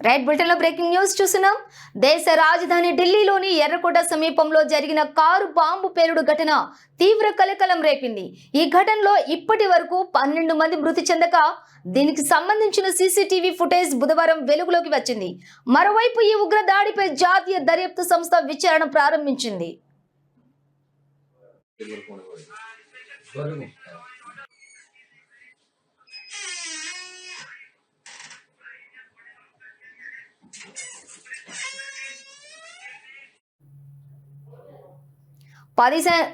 Right బులెటిన్లో breaking news చూస్తున్నాం. దేశ రాజధాని ఢిల్లీలోని ఎర్రకోట సమీపంలో జరిగిన కారు బాంబు పేలుడు ఘటన తీవ్ర కలకలం రేపింది. ఈ ఘటనలో ఇప్పటి వరకు పన్నెండు మంది మృతి చెందక దీనికి సంబంధించిన సీసీటీవీ ఫుటేజ్ బుధవారం వెలుగులోకి వచ్చింది. మరోవైపు ఈ ఉగ్ర దాడిపై జాతీయ దర్యాప్తు సంస్థ విచారణ ప్రారంభించింది. పది సె-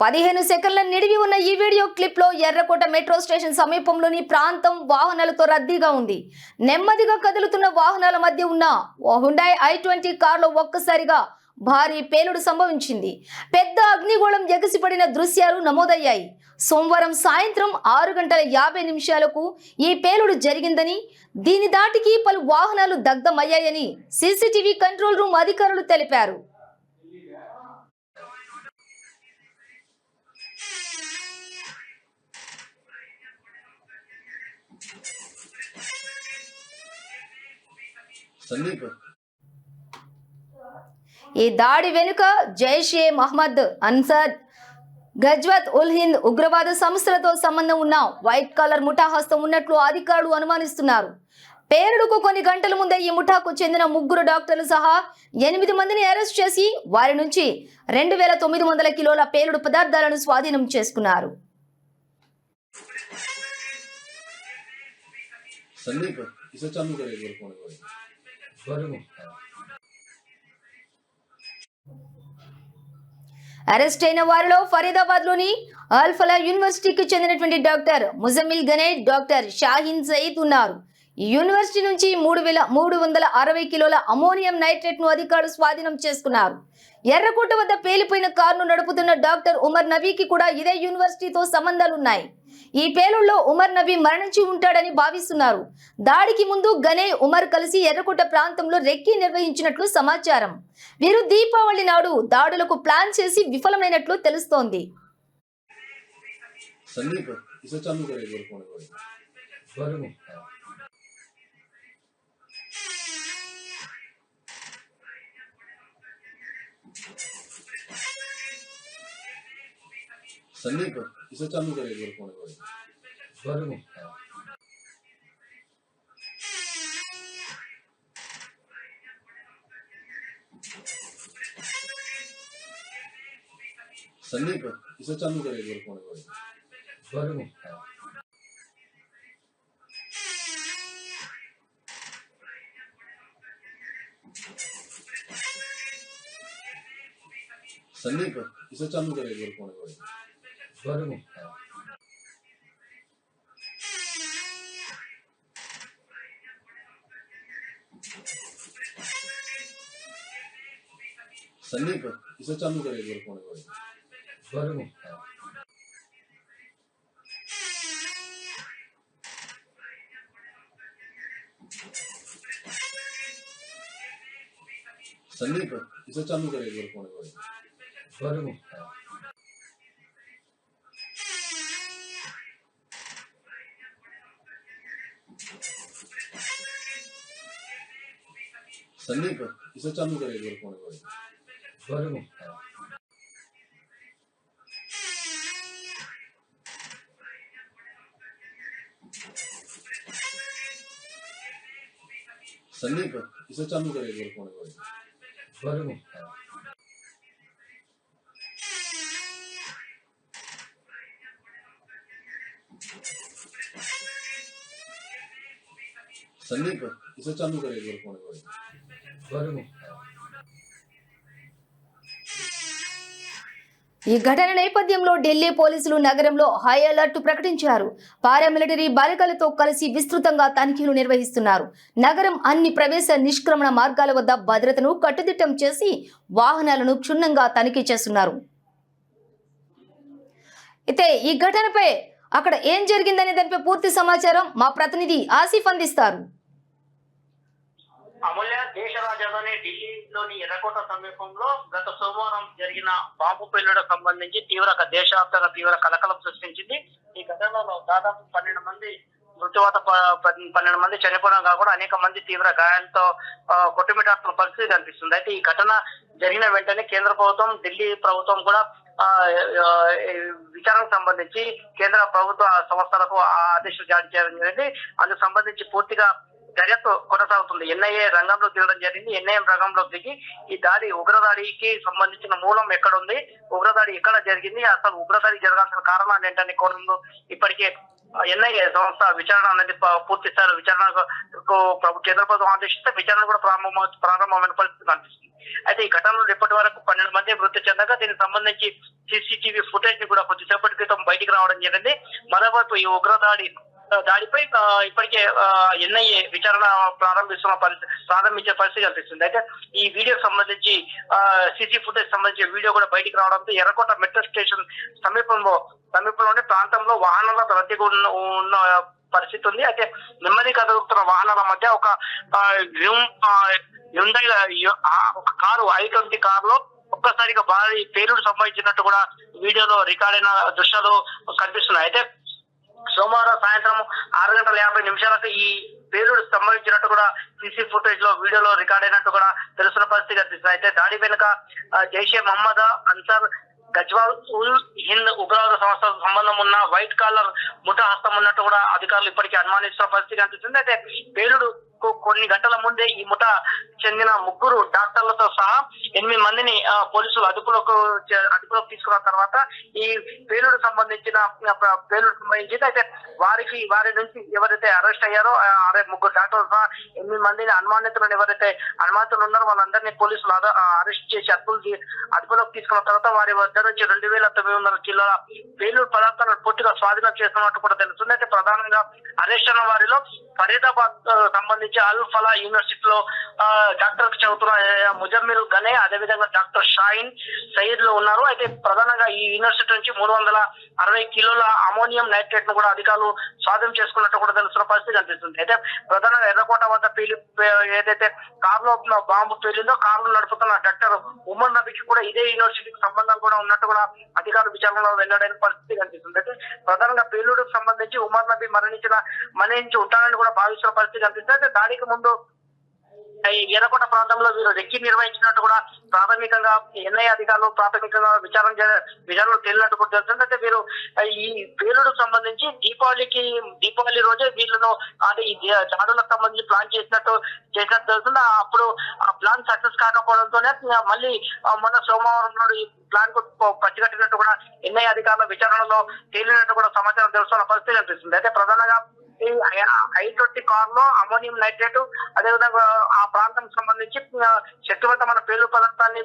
పదిహేను సెకండ్ల నిడివి ఉన్న ఈ వీడియో క్లిప్లో ఎర్రకోట మెట్రో స్టేషన్ సమీపంలోని ప్రాంతం వాహనాలతో రద్దీగా ఉంది. నెమ్మదిగా కదులుతున్న వాహనాల మధ్య ఉన్న ఓ హుండాయ్ ఐ ట్వంటీ కారులో ఒక్కసారిగా భారీ పేలుడు సంభవించింది. పెద్ద అగ్నిగోళం ఎగసిపడిన దృశ్యాలు నమోదయ్యాయి. సోమవారం సాయంత్రం ఆరు గంటల యాభై నిమిషాలకు ఈ పేలుడు జరిగిందని దీని దాటికి పలు వాహనాలు దగ్ధమయ్యాయని సీసీటీవీ కంట్రోల్ రూమ్ అధికారులు తెలిపారు. ఈ దాడి వెనుక జైష్ ఏ మహమ్మద్ అన్సర్ గజ్వత్ ఉల్ హింద్ ఉగ్రవాద సంస్థలతో సంబంధం ఉన్న వైట్ కాలర్ ముఠాహస్తం ఉన్నట్లు అధికారులు అనుమానిస్తున్నారు. పేరుడుకు కొన్ని గంటల ముందే ఈ ముఠాకు చెందిన ముగ్గురు డాక్టర్లు సహా ఎనిమిది మందిని అరెస్ట్ చేసి వారి నుంచి రెండు వేల తొమ్మిది వందల కిలోల పేరుడు పదార్థాలను స్వాధీనం చేసుకున్నారు. అరెస్ట్ అయిన వారిలో ఫరీదాబాద్లోని అల్ఫలా యూనివర్సిటీకి చెందినటువంటి డాక్టర్ ముజమిల్ గనేట్ డాక్టర్ షాహిన్ సయీద్ ఉన్నారు. ఈ యూనివర్సిటీ నుంచి మూడు వేల మూడు వందల అరవై కిలోల అమోనియం నైట్రేట్ను అధికారులు స్వాధీనం చేసుకున్నారు. ఎర్రకోట వద్ద పేలిపోయిన కారును నడుపుతున్న డాక్టర్ ఉమర్ నబీకి కూడా ఇదే యూనివర్సిటీతో సంబంధాలున్నాయి. ఈ పేలుళ్ళో ఉమర్ నబీ మరణించి ఉంటాడని భావిస్తున్నారు. దాడికి ముందు గనే ఉమర్ కలిసి ఎర్రకోట ప్రాంతంలో రెక్కి నిర్వహించినట్లు సమాచారం. వీరు దీపావళి నాడు దాడులకు ప్లాన్ చేసి విఫలమైనట్లు తెలుస్తోంది. సందీప్ संदीप इसे चालू करे एक बार फ़ोन बार संदीप इसे चालू करे एक बार फ़ोन एक बार संदीप इसे चालू करे एक बार फ़ोन बार संदीप इसे चालू करे एक बार फ़ोन एक बार संदीप इसे चालू करे एक बार फ़ोन एक बार संदीप इसे चालू करेगा फ़ोन को संदीप इसे चालू करेगा फ़ोन को संदीप इसे चालू करेगा फ़ोन को ఈ ఘటన నేపథ్యంలో ఢిల్లీ పోలీసులు నగరంలో హై అలర్ట్ ప్రకటించారు. పారామిలిటరీ బాలికలతో కలిసి విస్తృతంగా తనిఖీలు నిర్వహిస్తున్నారు. నగరం అన్ని ప్రవేశ నిష్క్రమణ మార్గాల వద్ద భద్రతను కట్టుదిట్టం చేసి వాహనాలను క్షుణ్ణంగా తనిఖీ చేస్తున్నారు. అయితే ఈ ఘటనపై అక్కడ ఏం జరిగిందనే దానిపై పూర్తి సమాచారం మా ప్రతినిధి ఆసిఫ్ అందిస్తారు. అమూల్య దేశ రాజధాని ఢిల్లీలోని ఎర్రకోట సమీపంలో గత సోమవారం జరిగిన బాంబు పేలుడుకు సంబంధించి తీవ్ర దేశవ్యాప్తంగా తీవ్ర కలకలం సృష్టించింది. ఈ ఘటనలో దాదాపు పన్నెండు మంది మృత్యువాత ప- ప- పన్నెండు మంది చనిపోవడం కాకుండా అనేక మంది తీవ్ర గాయాలతో కొట్టుమిటాడుతున్న పరిస్థితి కనిపిస్తుంది. అయితే ఈ ఘటన జరిగిన వెంటనే కేంద్ర ప్రభుత్వం ఢిల్లీ ప్రభుత్వం కూడా విచారణకు సంబంధించి కేంద్ర ప్రభుత్వ సంస్థలకు ఆ ఆదేశాలు జారీ చేయడం జరిగింది. అందుకు సంబంధించి పూర్తిగా దర్యాప్తు కొనసాగుతుంది. ఎన్ఐఏ రంగంలో దిగడం జరిగింది. ఎన్ఐఎం రంగంలో దిగి ఈ దాడి ఉగ్రదాడికి సంబంధించిన మూలం ఎక్కడ ఉంది ఉగ్రదాడి ఎక్కడ జరిగింది? అసలు ఉగ్రదాడి జరగాల్సిన కారణాలు ఏంటనే కోణంలో ఇప్పటికే ఎన్ఐఏ సంస్థ విచారణ అనేది పూర్తి స్థాయిలో విచారణ కేంద్ర ప్రభుత్వం ఆదేశిస్తే విచారణ కూడా ప్రారంభం ప్రారంభమైన పరిస్థితి కనిపిస్తుంది. అయితే ఈ ఘటనలో ఇప్పటి వరకు పన్నెండు మంది మృతి చెందగా దీనికి సంబంధించి సీసీటీవీ ఫుటేజ్ని కూడా కొద్దిసేపటి క్రితం బయటికి రావడం జరిగింది. మరోవైపు ఈ ఉగ్రదాడి దానిపై ఇప్పటికే ఎన్ఐఏ విచారణ ప్రారంభిస్తున్న పరిస్థితి ప్రారంభించే పరిస్థితి కనిపిస్తుంది. అయితే ఈ వీడియోకి సంబంధించి సీసీ ఫుటేజ్ సంబంధించి వీడియో కూడా బయటికి రావడంతో ఎర్రకోట మెట్రో స్టేషన్ సమీపంలో సమీపంలోని ప్రాంతంలో వాహనాల రద్దీగా ఉన్న ఉన్న పరిస్థితి ఉంది. అయితే నెమ్మది కదులుతున్న వాహనాల మధ్య ఒక హ్యుండై ఒక కారు ఐ ట్వంటీ కారులో ఒక్కసారిగా భారీ పేలుడు సంభవించినట్టు కూడా వీడియోలో రికార్డ్ అయిన దృశ్యాలు కనిపిస్తున్నాయి. అయితే సోమవారం సాయంత్రం ఆరు గంటల యాభై నిమిషాలకు ఈ పేలుడు సంభవించినట్టు కూడా సీసీ ఫుటేజ్లో వీడియోలో రికార్డ్ అయినట్టు కూడా తెలుస్తున్న పరిస్థితి కనిపిస్తుంది. అయితే దాడి వెనుక జైషే మహమ్మద్ అన్సార్ గజ్వాల్ ఉల్ హింద్ ఉగ్రవాద సంస్థ సంబంధం ఉన్న వైట్ కాలర్ ముఠా హస్తం ఉన్నట్టు కూడా అధికారులు ఇప్పటికీ అనుమానిస్తున్న పరిస్థితి కనిపిస్తుంది. అయితే పేలుడు కొన్ని గంటల ముందే ఈ ముఠా చెందిన ముగ్గురు డాక్టర్లతో సహా ఎనిమిది మందిని పోలీసులు అదుపులోకి అదుపులోకి తీసుకున్న తర్వాత ఈ పేలుడు సంబంధించిన పేలుడు సంబంధించి అయితే వారికి వారి నుంచి ఎవరైతే అరెస్ట్ అయ్యారో అరే ముగ్గురు డాక్టర్లు సహా ఎనిమిది మందిని అనుమానితులను ఎవరైతే అనుమానితులు ఉన్నారో వాళ్ళందరినీ పోలీసులు అరెస్ట్ చేసి అదుపులు అదుపులోకి తీసుకున్న తర్వాత వారి వద్ద నుంచి రెండు వేల తొమ్మిది వందల కిలోల పేలుడు పదార్థాలను పూర్తిగా స్వాధీనం చేస్తున్నట్టు కూడా తెలుస్తుంది. అయితే ప్రధానంగా అరెస్ట్ అయిన వారిలో ఫరీదాబాద్ సంబంధించి సంబంధించి అల్ ఫలా యూనివర్సిటీలో ఆ, డాక్టర్ చదువుతున్న ముజమ్మిల్ గనే అదేవిధంగా డాక్టర్ షాయిన్ సయీద్లో ఉన్నారు. అయితే ప్రధానంగా ఈ యూనివర్సిటీ నుంచి మూడు వందల అరవై కిలోల అమోనియం నైట్రేట్ను కూడా అధికారులు స్వాధీనం చేసుకున్నట్టు కూడా తెలుస్తున్న పరిస్థితి కనిపిస్తుంది. అయితే ప్రధానంగా ఎర్రకోట వద్ద పేలి ఏదైతే కారులో బాంబు పేలిందో కారులో నడుపుతున్న డాక్టర్ ఉమర్ నబీకి కూడా ఇదే యూనివర్సిటీకి సంబంధం కూడా ఉన్నట్టు కూడా అధికారులు విచారణలో వెల్లడైన పరిస్థితి కనిపిస్తుంది. అయితే ప్రధానంగా పేలుడుకు సంబంధించి ఉమర్ నబీ మరణించిన మరణించి ఉంటారని కూడా భావిస్తున్న పరిస్థితి కనిపిస్తుంది. అయితే దాడికి ముందు ఈ ఎర్రకోట ప్రాంతంలో వీరు రెక్కి నిర్వహించినట్టు కూడా ప్రాథమికంగా ఎన్ఐ అధికారులు ప్రాథమికంగా విచారణ విచారణ తేలినట్టు కూడా తెలుస్తుంది. అయితే వీరు ఈ పేలుడు సంబంధించి దీపావళికి దీపావళి రోజే వీళ్ళను అంటే ఈ దాడులకు సంబంధించి ప్లాన్ చేసినట్టు చేసినట్టు తెలుస్తుంది. అప్పుడు ఆ ప్లాన్ సక్సెస్ కాకపోవడంతోనే మళ్ళీ మొన్న సోమవారం నాడు ఈ ప్లాన్కు పచ్చికట్టినట్టు కూడా ఎన్ఐ అధికారుల విచారణలో తేలినట్టు కూడా సమాచారం తెలుస్తున్న పరిస్థితి కనిపిస్తుంది. అయితే ప్రధానంగా ఈ కార్లో అమోనియం నైట్రేట్ అదేవిధంగా ఆ ప్రాంతం సంబంధించి శక్తివంతమైన పేలు పదార్థాన్ని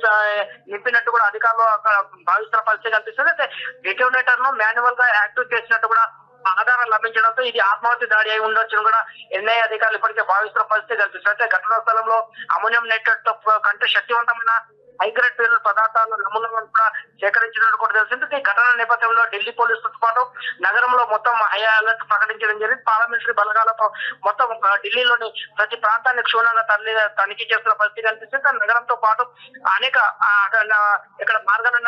నింపినట్టు కూడా అధికారులు అక్కడ భావిస్తున్న పరిస్థితి కనిపిస్తుంది. అయితే డిటోనేటర్ను మాన్యువల్గా యాక్టివ్ చేసినట్టు కూడా ఆధారం లభించడంతో ఇది ఆత్మహత్య దాడి అయి ఉండొచ్చు కూడా ఎన్ఐ అధికారులు ఇప్పటికే భావిస్తున్న పరిస్థితి కనిపిస్తుంది. అయితే ఘటనా స్థలంలో అమోనియం నైట్రేట్తో కంటే శక్తివంతమైన హైగ్రేడ్ పేరు పదార్థాల నమూనాలను కూడా సేకరించినట్టు కూడా తెలిసింది ఈ ఘటన నేపథ్యంలో ఢిల్లీ పోలీసులతో పాటు నగరంలో మొత్తం హై అలర్ట్ ప్రకటించడం జరిగింది. పార్లమెంటరీ బలగాలతో మొత్తం ఢిల్లీలోని ప్రతి ప్రాంతాన్ని క్షుణ్ణంగా తల్లి తనిఖీ చేస్తున్న పరిస్థితి కనిపిస్తుంది. నగరంతో పాటు అనేక అక్కడ ఇక్కడ మార్గాలు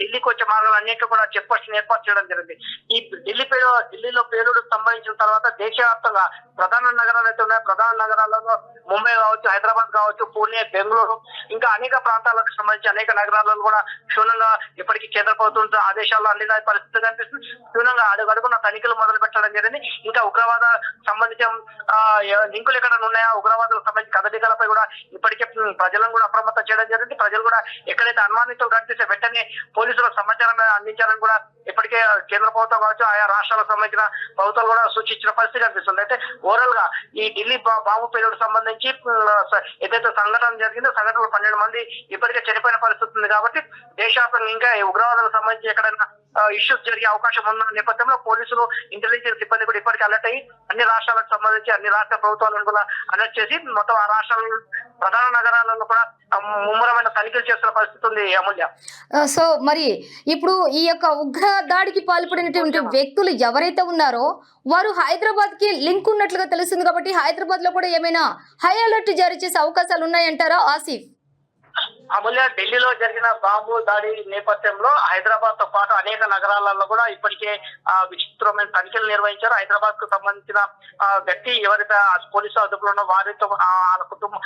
ఢిల్లీకి వచ్చే మార్గాలు అన్నింటి కూడా చెక్ పోస్ట్ ఏర్పాటు చేయడం జరిగింది. ఈ ఢిల్లీ పేరు ఢిల్లీలో పేలుడు సంభవించిన తర్వాత దేశవ్యాప్తంగా ప్రధాన నగరాలు అయితే ఉన్నాయి ప్రధాన నగరాలలో ముంబై కావచ్చు హైదరాబాద్ కావచ్చు పూణే బెంగళూరు ఇంకా అనేక ప్రాంతాలు ప్రాంతాలకు సంబంధించి అనేక నగరాలలో కూడా క్షుణ్ణంగా ఇప్పటికీ కేంద్ర ప్రభుత్వం ఆదేశాలు అందిన పరిస్థితి కనిపిస్తుంది. క్షుణ్ణంగా అడుగడుగున తనిఖీలు మొదలు పెట్టడం జరిగింది. ఇంకా ఉగ్రవాద సంబంధించిన లింకులు ఎక్కడ ఉన్నాయా? ఉగ్రవాదులకు సంబంధించి కదలికలపై కూడా ఇప్పటికే ప్రజలను కూడా అప్రమత్తం చేయడం జరిగింది. ప్రజలు కూడా ఎక్కడైతే అనుమానితులు కనిపిస్తే వెంటనే పోలీసులకు సమాచారం అందించాలని కూడా ఇప్పటికే కేంద్ర ప్రభుత్వం కావచ్చు ఆయా రాష్ట్రాలకు సంబంధించిన ప్రభుత్వాలు కూడా సూచించిన పరిస్థితి కనిపిస్తుంది. అయితే ఓవరాల్గా ఈ ఢిల్లీ బాంబు పేలుడు సంబంధించి ఏదైతే సంఘటన జరిగిందో సంఘటనలో పన్నెండు మంది ఇప్పటికే చనిపోయిన పరిస్థితి ఉంది కాబట్టి దేశవ్యాప్తంగా ఇంకా ఉగ్రవాదాలకు సంబంధించి ఎక్కడైనా ఇష్యూస్ జరిగే అవకాశం ఉన్న నేపథ్యంలో పోలీసులు ఇంటెలిజెన్స్ సిబ్బంది కూడా ఇప్పటికే అలర్ట్ అయ్యి అన్ని రాష్ట్రాలకు సంబంధించి అన్ని రాష్ట్ర ప్రభుత్వాలను కూడా అలర్ట్ చేసి మొత్తం ఆ రాష్ట్రాల ప్రధాన నగరాలలో కూడా ముమ్మరమైన తనిఖీలు చేస్తున్న పరిస్థితి ఉంది అమూల్య. సో మరి ఇప్పుడు ఈ యొక్క ఉగ్ర దాడికి పాల్పడినటువంటి వ్యక్తులు ఎవరైతే ఉన్నారో వారు హైదరాబాద్కి లింక్ ఉన్నట్లుగా తెలుస్తుంది కాబట్టి హైదరాబాద్లో కూడా ఏమైనా హై అలర్ట్ జారీ చేసే అవకాశాలు ఉన్నాయంటారా ఆసిఫ్? అమూల్య ఢిల్లీలో జరిగిన బాంబు దాడి నేపథ్యంలో హైదరాబాద్తో పాటు అనేక నగరాలలో కూడా ఇప్పటికే విచిత్రమైన తనిఖీలు నిర్వహించారు. హైదరాబాద్కు సంబంధించిన వ్యక్తి ఎవరైతే పోలీసు అదుపులో ఉన్న వారితో వాళ్ళ కుటుంబం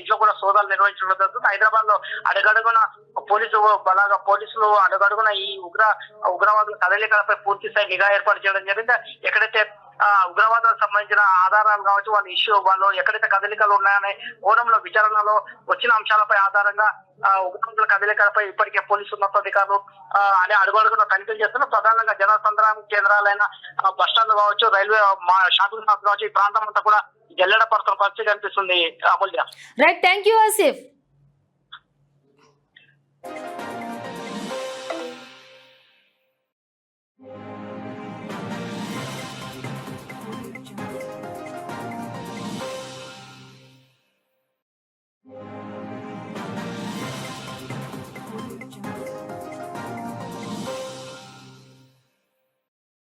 ఇంట్లో కూడా సోదాలు నిర్వహించడం జరుగుతుంది. హైదరాబాద్లో అడుగడుగున పోలీసు బలాగా పోలీసులు అడుగడుగున ఈ ఉగ్ర ఉగ్రవాదుల కదలికలపై పూర్తి స్థాయి నిఘా ఏర్పాటు చేయడం జరిగింది. ఎక్కడైతే ఉగ్రవాదాలకు సంబంధించిన ఆధారాలు కావచ్చు వాళ్ళ ఇష్యూ వాళ్ళు ఎక్కడైతే కదలికలు ఉన్నాయనే కోణంలో విచారణలో వచ్చిన అంశాలపై ఆధారంగా ఉగ్రవాదుల కదలికలపై ఇప్పటికే పోలీసు ఉన్నతాధికారులు అనే అడుగడుగున తనిఖీలు చేస్తున్న ప్రధానంగా జనసంద్రామ కేంద్రాలైన బస్టాండ్ బస్ స్టాండ్ కావచ్చు రైల్వే మా షాపింగ్ మాల్స్ కావచ్చు ఈ ప్రాంతం అంతా కూడా జల్లెడ పడుతున్న పరిస్థితి కనిపిస్తుంది Amulya right thank you Asif